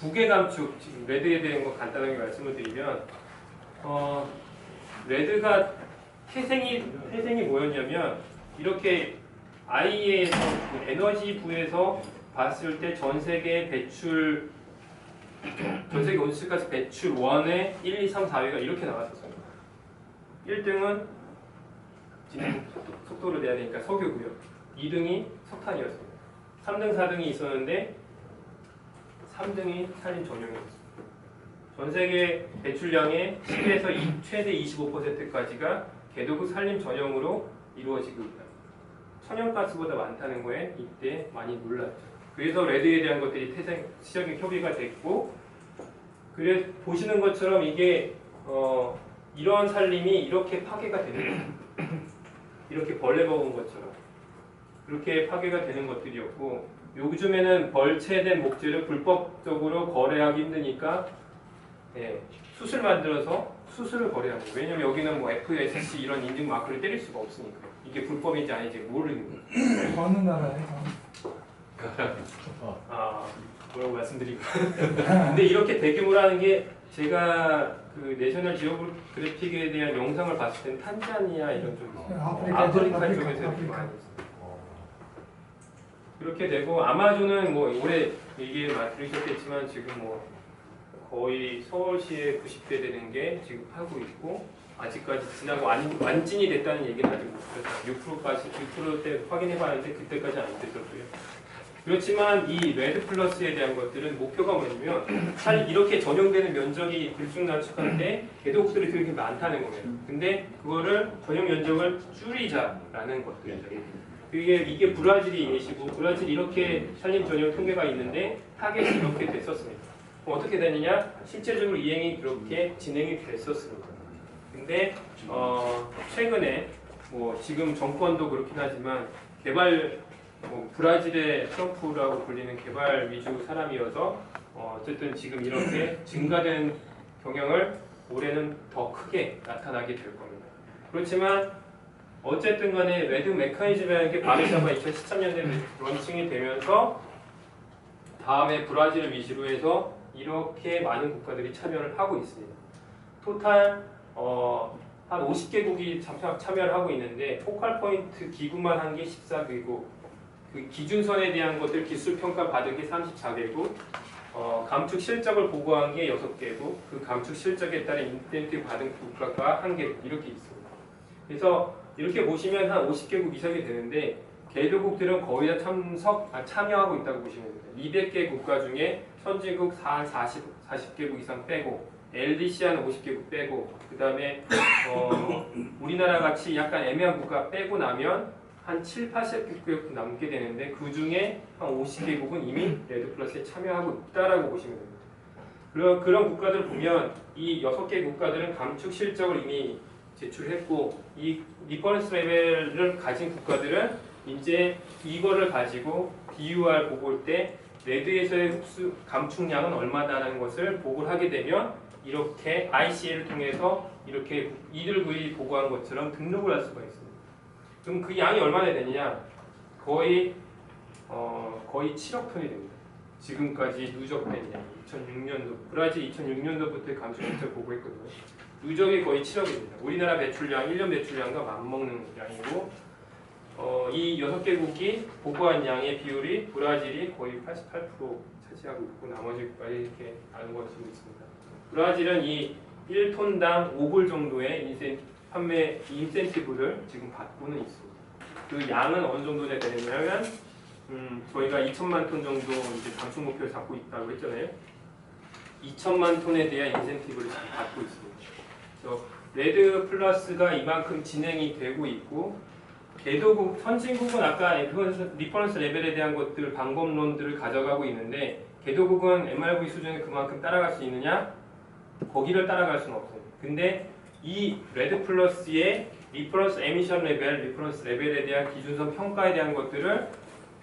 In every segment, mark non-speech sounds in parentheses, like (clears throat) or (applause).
국외 감축 지금 레드에 대한 거 간단하게 말씀을 드리면 어, 레드가 태생이 태생이 뭐였냐면 이렇게 IEA에서 그 에너지부에서 봤을 때 전 세계 배출 전 세계 온실가스 배출 원의 1, 2, 3, 4위가 이렇게 나왔었어요. 1등은 진행 속도, 속도로 내야 되니까 석유고요. 2등이 석탄이었습니다. 3등, 4등이 있었는데 3등이 산림 전용이었습니다. 전 세계 배출량의 10에서 이- 최대 25%까지가 개도국 산림 전용으로 이루어지고 있다. 천연가스보다 많다는 거에 이때 많이 놀랐죠. 그래서 레드에 대한 것들이 태생 시작의 협의가 됐고, 그래 보시는 것처럼 이게 어, 이러한 산림이 이렇게 파괴가 되는 거예요. 이렇게 벌레 먹은 것처럼 그렇게 파괴가 되는 것들이었고, 요즘에는 벌채된 목재를 불법적으로 거래하기 힘드니까 예, 수술 만들어서 수술을 거래하는 거예요. 왜냐면 여기는 뭐 FSC 이런 인증 마크를 때릴 수가 없으니까 이게 불법인지 아닌지 모르는 거예요. 어느 나라에? 아 뭐라고 말씀드리고 근데 이렇게 대규모로 하는 게 제가 그 내셔널 지오그래픽에 대한 영상을 봤을 땐 탄자니아 이런 쪽 아프리카, 아프리카 아프리카, 쪽에서 이렇게 아프리카. 많이 있어요. 그렇게 되고 아마존은 뭐 올해 얘기 많이 들으셨겠지만 지금 뭐 거의 서울시에 90대 되는 게 지금 하고 있고 아직까지 지나고 완, 완진이 됐다는 얘기는 아직 못 들었어요. 6%까지 6%때 확인해 봤는데 그때까지 안 됐었고요. 그렇지만 이 레드 플러스에 대한 것들은 목표가 뭐냐면 사실 이렇게 전용되는 면적이 들쑥날쑥한데 개도국들이 그렇게 많다는 거예요. 근데 그거를 전용 면적을 줄이자라는 것들이죠. 이게 이게 브라질이 예시고 브라질 이렇게 산림 전용 통계가 있는데 타겟이 이렇게 됐었습니다. 어떻게 되느냐? 실제적으로 이행이 그렇게 진행이 됐었습니다. 근데 어, 최근에 뭐 지금 정권도 그렇긴 하지만 개발 뭐 브라질의 트럼프라고 불리는 개발 위주 사람이어서 어, 어쨌든 지금 이렇게 증가된 경향을 올해는 더 크게 나타나게 될 겁니다. 그렇지만 어쨌든 간에 레드 메커니즘이라는 게 바르샤바 2013년에 런칭이 되면서 다음에 브라질 위주로 해서 이렇게 많은 국가들이 참여를 하고 있습니다. 토탈 어, 한 50개국이 참여, 참여를 하고 있는데 포컬 포인트 기구만 한 게 14개국 그 기준선에 대한 것들 기술 평가 받은 게 34개국 어, 감축 실적을 보고한 게 6개국 그 감축 실적에 따른 인센티브 받은 국가가 1개 이렇게 있습니다. 그래서 이렇게 보시면 한 50개국 이상이 되는데 개도국들은 거의 다 참석, 아, 참여하고 있다고 보시면 됩니다. 200개 국가 중에 선진국 한 40, 40개국 이상 빼고 LDC 한 50개국 빼고 그 다음에 어, 우리나라 같이 약간 애매한 국가 빼고 나면 한 7, 80개국 남게 되는데 그 중에 한 50개국은 이미 레드 플러스에 참여하고 있다라고 보시면 됩니다. 그런 그런 국가들 보면 이 6개 국가들은 감축 실적을 이미 제출했고 이 리퍼런스 레벨을 가진 국가들은 이제 이거를 가지고 BUR 보고할 때 레드에서의 흡수 감축량은 얼마다라는 것을 보고를 하게 되면 이렇게 ICA를 통해서 이렇게 이들그이 보고한 것처럼 등록을 할 수가 있습니다. 그럼 그 양이 얼마나 되느냐? 거의 어, 거의 7억 톤이 됩니다. 지금까지 누적된 양 2006년도 브라질 2006년도부터 감축 실적 보고했거든요. 누적이 거의 7억입니다. 우리나라 매출량 1년 매출량과 맞먹는 양이고 어, 이 6개국이 보고한 양의 비율이 브라질이 거의 88% 차지하고 있고 나머지 국가에 이렇게 나누어 지고 있습니다. 브라질은 이 1톤당 5불 정도의 인센, 판매 인센티브를 지금 받고는 있습니다. 그 양은 어느 정도 되냐면 음, 저희가 2천만 톤 정도 이제 감축 목표를 잡고 있다고 했잖아요. 2천만 톤에 대한 인센티브를 지금 받고 있습니다. 그래서 레드 플러스가 이만큼 진행이 되고 있고 개도국 선진국은 아까 리퍼런스, 리퍼런스 레벨에 대한 것들 방법론들을 가져가고 있는데 개도국은 MRV 수준에 그만큼 따라갈 수 있느냐? 거기를 따라갈 수는 없어요. 근데 이 레드 플러스의 리퍼런스 에미션 레벨, 리퍼런스 레벨에 대한 기준선 평가에 대한 것들을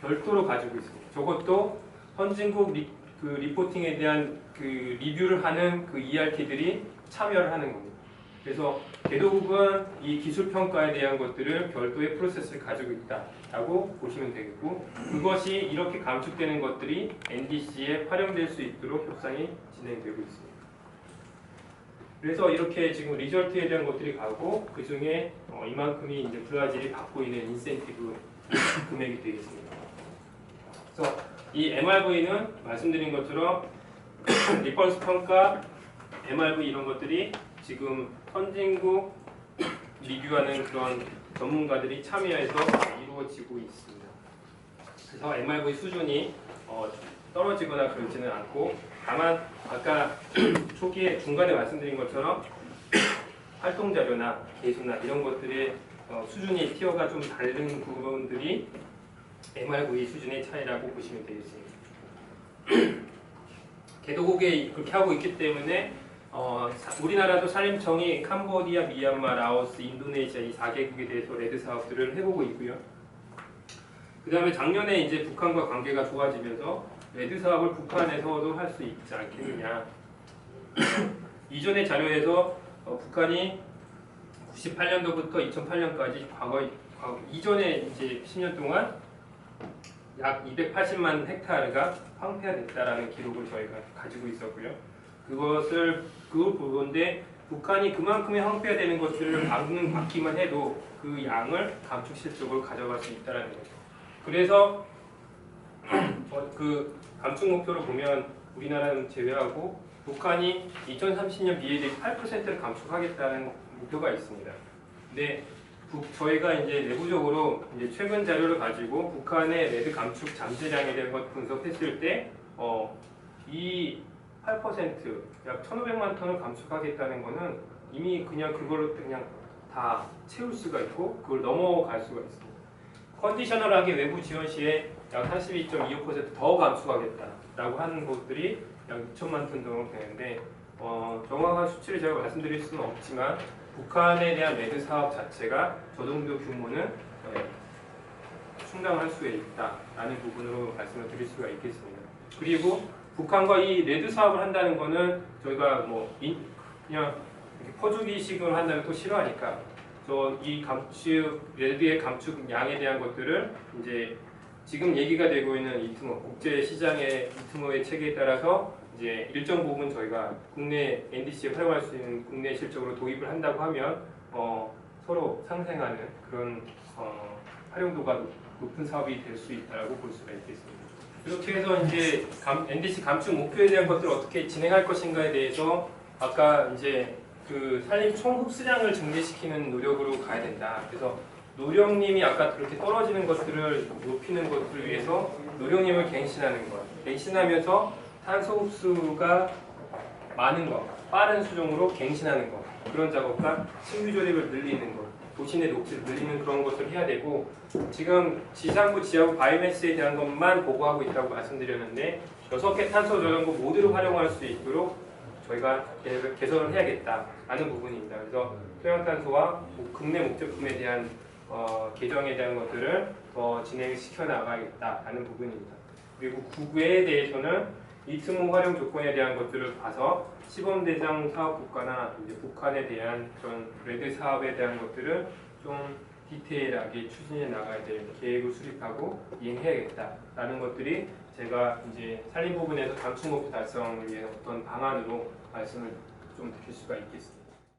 별도로 가지고 있습니다. 저것도 선진국 리, 그 리포팅에 대한 그 리뷰를 하는 그 ERT들이 참여를 하는 겁니다. 그래서 개도국은 이 기술 평가에 대한 것들을 별도의 프로세스를 가지고 있다라고 보시면 되겠고 그것이 이렇게 감축되는 것들이 NDC에 활용될 수 있도록 협상이 진행되고 있습니다. 그래서 이렇게 지금 리절트에 대한 것들이 가고 그 중에 어, 이만큼이 이제 브라질이 받고 있는 인센티브 (coughs) 금액이 되겠습니다. 그래서 이 MRV는 말씀드린 것처럼 (coughs) 리퍼런스 평가, MRV 이런 것들이 지금 선진국 리뷰하는 그런 전문가들이 참여해서 이루어지고 있습니다. 그래서 MRV 수준이 어, 떨어지거나 그러지는 않고 다만 아까 (clears throat) 초기에 중간에 말씀드린 것처럼 (clears throat) 활동 자료나 개수나 이런 것들의 어, 수준이 티어가 좀 다른 부분들이 MRV 수준의 차이라고 보시면 되겠습니다. (clears throat) 개도국에 그렇게 하고 있기 때문에 어, 사- 우리나라도 산림청이 캄보디아, 미얀마, 라오스, 인도네시아 이 4개국에 대해서 레드 사업들을 해보고 있고요. 그 다음에 작년에 이제 북한과 관계가 좋아지면서 레드 사업을 북한에서도 할 수 있지 않겠느냐. (clears throat) 이전의 자료에서 어, 북한이 98년도부터 2008년까지 과거, 과거 이전에 이제 10년 동안 약 280만 헥타르가 황폐화됐다라는 기록을 저희가 가지고 있었고요. 그것을 그걸 보건데 북한이 그만큼의 황폐화되는 것들을 막는 막기만 해도 그 양을 감축 실적으로 가져갈 수 있다라는 거죠. 그래서 (clears throat) 어, 그 감축 목표를 보면 우리나라는 제외하고 북한이 2030년 비해 대비 8%를 감축하겠다는 목표가 있습니다. 근데 북- 저희가 이제 내부적으로 이제 최근 자료를 가지고 북한의 레드 감축 잠재량에 대한 것 분석했을 때, 어, 이 8%약 1,500만 톤을 감축하겠다는 거는 이미 그냥 그걸로 그냥 다 채울 수가 있고 그걸 넘어갈 수가 있습니다. 컨디셔널하게 외부 지원 시에 약 32.25%더 감축하겠다라고 하는 것들이 약 2천만 톤 정도 되는데 어, 정확한 수치를 제가 말씀드릴 수는 없지만 북한에 대한 레드 사업 자체가 저 정도 규모는 예, 충당할 수 있다라는 부분으로 말씀을 드릴 수가 있겠습니다. 그리고 북한과 이 레드 사업을 한다는 거는 저희가 뭐 인- 그냥 이렇게 퍼주기식으로 한다면 또 싫어하니까 저이 감축 레드의 감축 양에 대한 것들을 이제 지금 얘기가 되고 있는 이트모 국제 시장의 이트모의 체계에 따라서 이제 일정 부분 저희가 국내 NDC에 활용할 수 있는 국내 실적으로 도입을 한다고 하면 어, 서로 상생하는 그런 어, 활용도가 높- 높은 사업이 될 수 있다고 볼 수가 있겠습니다. 이렇게 해서 이제 감- NDC 감축 목표에 대한 것들을 어떻게 진행할 것인가에 대해서 아까 이제 그 산림 총 흡수량을 증대시키는 노력으로 가야 된다. 그래서 노령님이 아까 그렇게 떨어지는 것들을 높이는 것을 위해서 노령님을 갱신하는 것, 갱신하면서 탄소 흡수가 많은 것, 빠른 수종으로 갱신하는 것, 그런 작업과 신규 조립을 늘리는 것, 도시 내 녹지를 늘리는 그런 것을 해야 되고 지금 지상부, 지하부, 바이오매스에 대한 것만 보고하고 있다고 말씀드렸는데 여섯 개 탄소 저장고 모두를 활용할 수 있도록 저희가 개- 개선을 해야겠다라는 부분입니다. 그래서 토양탄소와 국내 목적품에 대한 어, 개정에 대한 것들을 더 진행시켜 나가겠다라는 부분입니다. 그리고 국외에 대해서는 이트모 활용 조건에 대한 것들을 봐서 시범 대상 사업 국가나 이제 북한에 대한 그런 레드 사업에 대한 것들을 좀 디테일하게 추진해 나가야 될 계획을 수립하고 이행해야겠다라는 것들이 제가 이제 산림 부분에서 감축 목표 달성을 위해 어떤 방안으로 말씀을 좀 드릴 수가 있겠습니다.